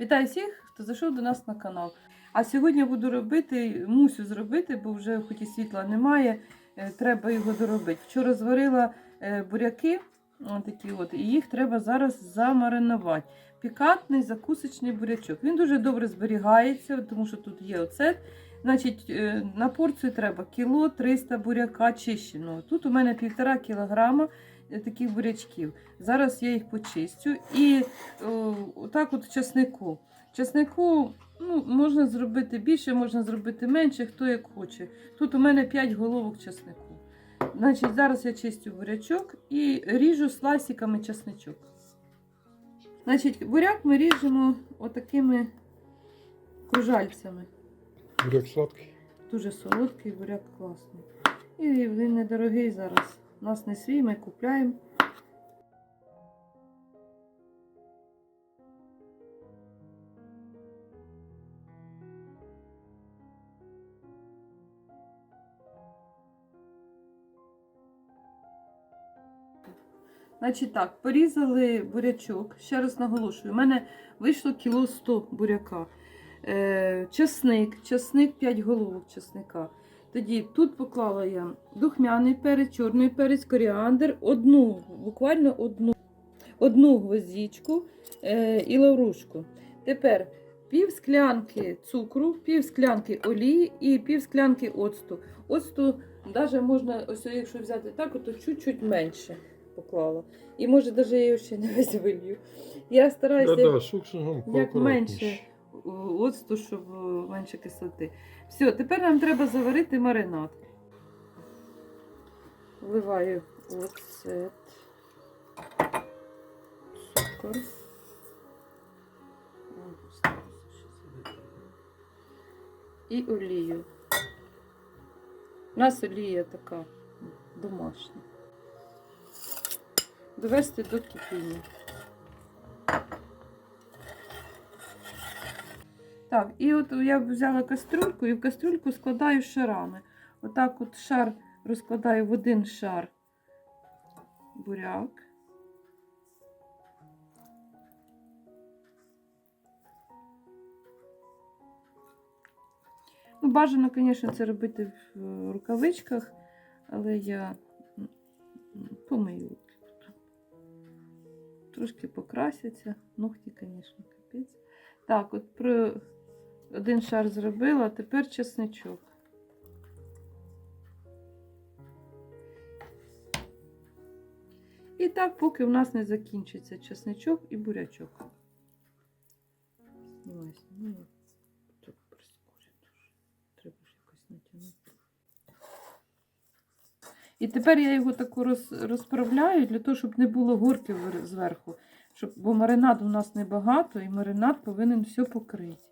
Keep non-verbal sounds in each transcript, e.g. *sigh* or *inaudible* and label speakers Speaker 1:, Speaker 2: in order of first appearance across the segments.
Speaker 1: Вітаю всіх, хто зайшов до нас на канал. А сьогодні буду робити, мусю зробити, бо вже хоч і світла немає, е, треба його доробити. Вчора зварила е, буряки, такі от, і їх треба зараз замаринувати. Пікантний закусочний бурячок. Він дуже добре зберігається, тому що тут є оцет. Значить, е, на порцію треба кіло 300 буряка чищеного. Тут у мене півтора кілограма таких бурячків. Зараз я їх почистю. І о, отак от часнику. Часнику ну, можна зробити більше, можна зробити менше, хто як хоче. Тут у мене 5 головок часнику. Значить, зараз я чистю бурячок і ріжу слайсиками часничок. Значить, буряк ми ріжемо отакими кружальцями.
Speaker 2: Буряк сладкий.
Speaker 1: Дуже солодкий, буряк класний. І він недорогий зараз. У нас не свій, ми купляємо. Значить так, порізали бурячок. Ще раз наголошую, у мене вийшло кіло 100 буряка. Е, часник, часник 5 головок часника. Тоді тут поклала я духмяний перець, чорний перець, коріандр, одну, буквально одну, одну гвоздічку е, і лаврушку. Тепер пів склянки цукру, пів склянки олії і пів склянки оцту. Оцту навіть можна, ось якщо взяти так, то чуть-чуть менше поклала. І може навіть я його ще не *laughs* весь вилью. Я стараюся
Speaker 2: Да-да, з
Speaker 1: як менше оцту, щоб менше кислоти. Все, тепер нам треба заварити маринад. Вливаю оцет, цукор. І олію. У нас олія така домашня. Довести до кипіння. Так, і от я взяла кастрюльку і в кастрюльку складаю шарами. Отак от шар розкладаю в один шар буряк. Ну, бажано, звісно, це робити в е, рукавичках, але я помию. Трошки покрасяться. Ногті, звісно, капець. Так, от про один шар зробила, тепер чесничок. І так, поки у нас не закінчиться чесничок і бурячок. Знімай, знімай. Дуже. Треба ж якось натягнути. І тепер я його таку роз, розправляю для того, щоб не було горки зверху. Щоб, бо маринаду у нас небагато, і маринад повинен все покрити.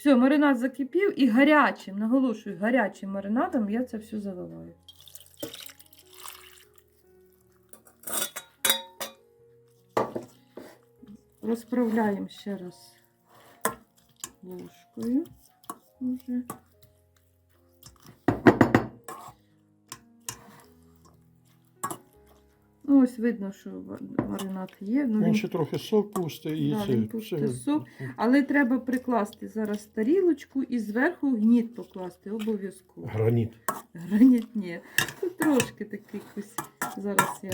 Speaker 1: Все, маринад закипів і гарячим, наголошую, гарячим маринадом я це все заливаю. Розправляємо ще раз ложкою. Уже. Ось видно, що маринад є. Ну,
Speaker 2: Він
Speaker 1: він
Speaker 2: ще трохи сок пустить і
Speaker 1: Да,
Speaker 2: це.
Speaker 1: він пустить
Speaker 2: все.
Speaker 1: сок. Але треба прикласти зараз тарілочку і зверху гніт покласти обов'язково.
Speaker 2: Граніт.
Speaker 1: Граніт ні. Тут трошки такий. Зараз я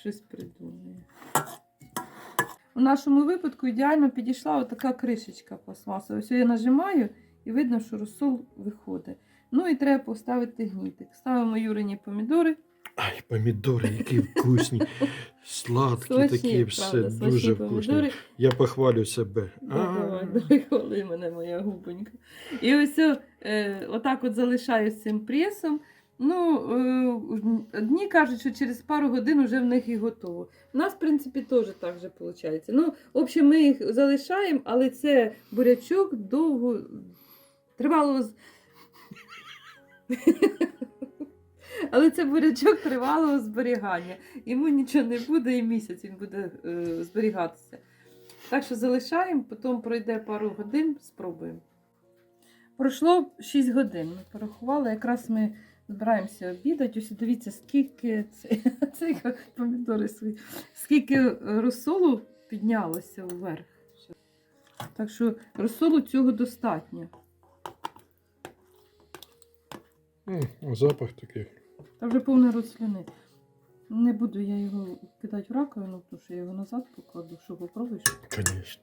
Speaker 1: щось придумаю. У нашому випадку ідеально підійшла отака кришечка пластмасова. Ось я нажимаю і видно, що розсол виходить. Ну і треба поставити гнітик. Ставимо юрині помідори.
Speaker 2: Ай, помідори, які вкусні, сладкі
Speaker 1: Смачні,
Speaker 2: такі, все
Speaker 1: правда, смачні
Speaker 2: дуже
Speaker 1: помідори.
Speaker 2: вкусні. Я похвалю себе.
Speaker 1: Давай, *laughs* давай, хвали мене, моя губонька. І ось е, отак от залишаю з цим пресом. Ну, е, одні кажуть, що через пару годин вже в них і готово. У нас, в принципі, теж так же виходить. Ну, в общем, ми їх залишаємо, але це бурячок довго тривало. з- *laughs* Але це бурячок тривалого зберігання. Йому нічого не буде, і місяць він буде е, зберігатися. Так що залишаємо, потім пройде пару годин, спробуємо. Пройшло 6 годин. Ми порахували, якраз ми збираємося обідати. Ось дивіться, скільки це, *laughs* це помідори свої, скільки розсолу піднялося вверх. Так що розсолу цього достатньо.
Speaker 2: Запах такий.
Speaker 1: Та вже повний рот слюни. Не буду я його кидати в раковину, тому що я його назад покладу, що попробуєш.
Speaker 2: Звісно.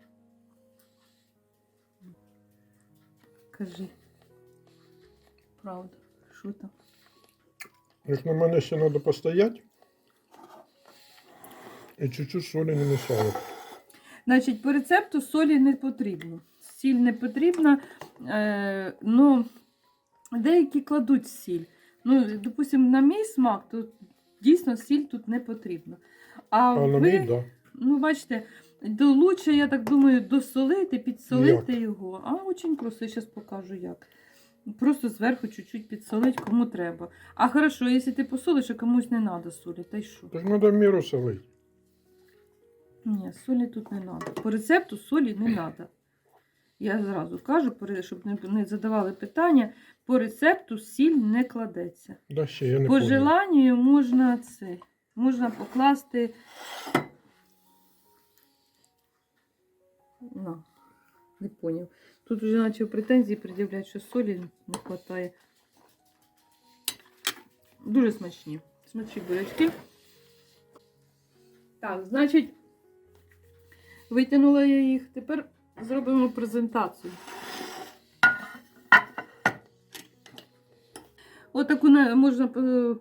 Speaker 1: Кажи. Правда, що там?
Speaker 2: Як на мене ще треба постояти. І чуть-чуть солі не мішало.
Speaker 1: Значить, по рецепту солі не потрібно. Сіль не потрібна. Е, ну, деякі кладуть сіль. Ну, допустимо, на мій смак, то дійсно сіль тут не потрібна. А,
Speaker 2: А на мій, да.
Speaker 1: ну, бачите, до лучше, я так думаю, досолити, підсолити його. А очень просто, я зараз покажу як. Просто зверху чуть-чуть підсолить, кому треба. А хорошо, якщо ти посолиш, а комусь не треба солі, та й що?
Speaker 2: Так треба міру солити.
Speaker 1: Ні, солі тут не треба. По рецепту солі не треба. Я зразу кажу, щоб не, задавали питання. По рецепту сіль не кладеться.
Speaker 2: Да, ще я не
Speaker 1: По желанню можна це. Можна покласти. На, не поняв. Тут вже почав претензії пред'являти, що солі не вистачає. Дуже смачні. Смачні бурячки. Так, значить, витягнула я їх. Тепер зробимо презентацію. Отаку на- можна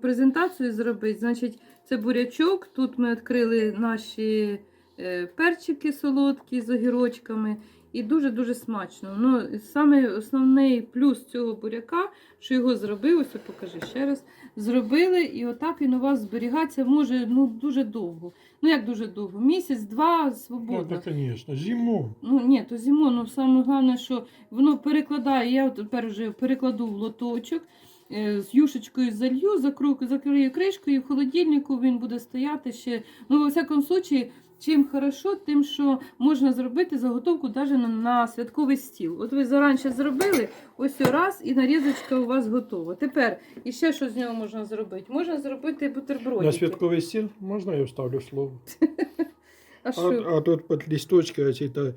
Speaker 1: презентацію зробити. Значить, це бурячок. Тут ми відкрили наші е, перчики солодкі з огірочками. І дуже-дуже смачно. Ну, саме основний плюс цього буряка, що його зробив, ось покажи ще раз. Зробили, і отак він у вас зберігатися може ну, дуже довго. Ну як дуже довго? Місяць-два
Speaker 2: Ну,
Speaker 1: свободно.
Speaker 2: так, звісно, зиму.
Speaker 1: Ну ні, то зиму, ну саме головне, що воно перекладає. Я тепер вже перекладу в лоточок. е, З юшечкою залью, закрою, закрию кришкою, і в холодильнику він буде стояти ще. Ну, во всякому случаї, чим хорошо, тим, що можна зробити заготовку навіть на, на святковий стіл. От ви заранше зробили, ось раз, і нарізочка у вас готова. Тепер, і ще що з нього можна зробити? Можна зробити бутербродики.
Speaker 2: На святковий стіл можна я вставлю слово? *laughs*
Speaker 1: А
Speaker 2: А, а тут під листочки оці та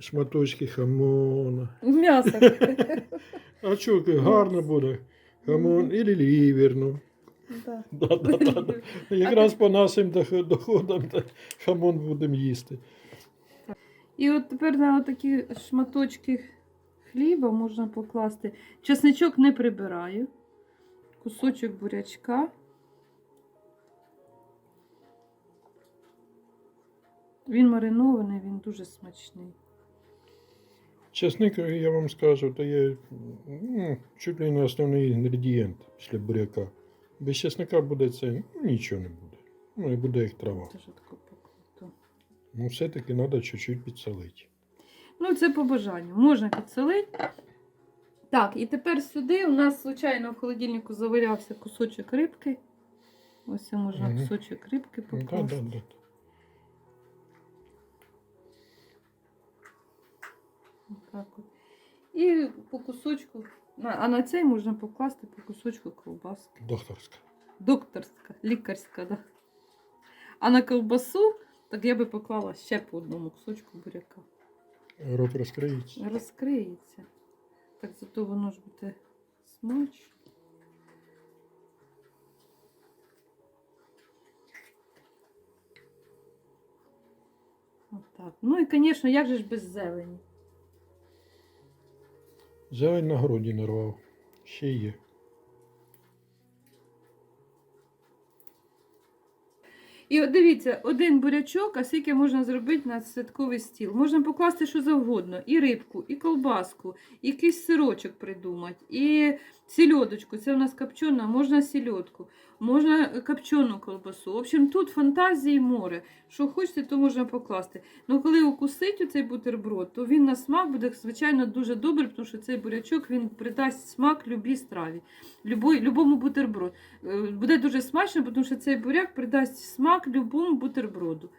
Speaker 2: шматочки хамона.
Speaker 1: М'ясо. *laughs*
Speaker 2: А що, гарно буде? Хамон і лівер, ну.
Speaker 1: Да.
Speaker 2: Да, да, да, да. Якраз по нашим доходам та хамон будемо їсти.
Speaker 1: І от тепер на такі шматочки хліба можна покласти. Чесничок не прибираю. Кусочок бурячка. Він маринований, він дуже смачний.
Speaker 2: Чесник, я вам скажу, то є ну, чуть ли не основний інгредієнт після буряка. Без чесника буде це ну, нічого не буде. Ну і буде як трава.
Speaker 1: Дуже таку покруту.
Speaker 2: Ну, все-таки треба чуть-чуть підсолити.
Speaker 1: Ну, це по бажанню. Можна підсолити. Так, і тепер сюди у нас, звичайно, в холодильнику завалявся кусочок рибки. Ось можна
Speaker 2: Мгм.
Speaker 1: кусочок рибки
Speaker 2: Ну,
Speaker 1: покласти.
Speaker 2: да, да, да.
Speaker 1: Так от. І по кусочку, а на цей можна покласти по кусочку ковбаски.
Speaker 2: Докторська.
Speaker 1: Докторська, лікарська, да. А на ковбасу, так я би поклала ще по одному кусочку буряка.
Speaker 2: Рот розкриється.
Speaker 1: Розкриється. Так зато воно ж буде смачно. Отак. Ну і, звісно, як же ж без зелені?
Speaker 2: Зелень на городі нарвав. Ще є.
Speaker 1: І от дивіться, один бурячок, а скільки можна зробити на святковий стіл. Можна покласти що завгодно: і рибку, і колбаску, і якийсь сирочок придумати, і сільодочку. Це у нас копчена, можна сільодку, можна копчену колбасу. В общем, тут фантазії море. Що хочете, то можна покласти. Ну, коли укусить оцей бутерброд, то він на смак буде, звичайно, дуже добрий, тому що цей бурячок він придасть смак любій страві, любой, любому бутерброду. Е, Буде дуже смачно, тому що цей буряк придасть смак любому бутерброду.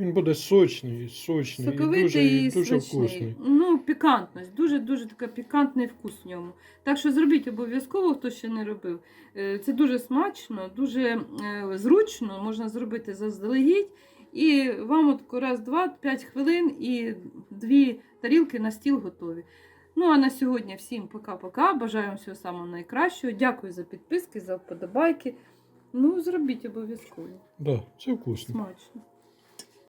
Speaker 2: Він буде сочний, сочний і дуже, і дуже
Speaker 1: смачний.
Speaker 2: вкусний.
Speaker 1: Ну, пікантність, дуже-дуже така пікантний вкус в ньому. Так що зробіть обов'язково, хто ще не робив. Е, Це дуже смачно, дуже е, зручно, можна зробити заздалегідь. І вам от раз, два, п'ять хвилин і дві тарілки на стіл готові. Ну а на сьогодні всім пока-пока. Бажаю вам всього самого найкращого. Дякую за підписки, за вподобайки. Ну, зробіть обов'язково.
Speaker 2: Да, це вкусно.
Speaker 1: Смачно.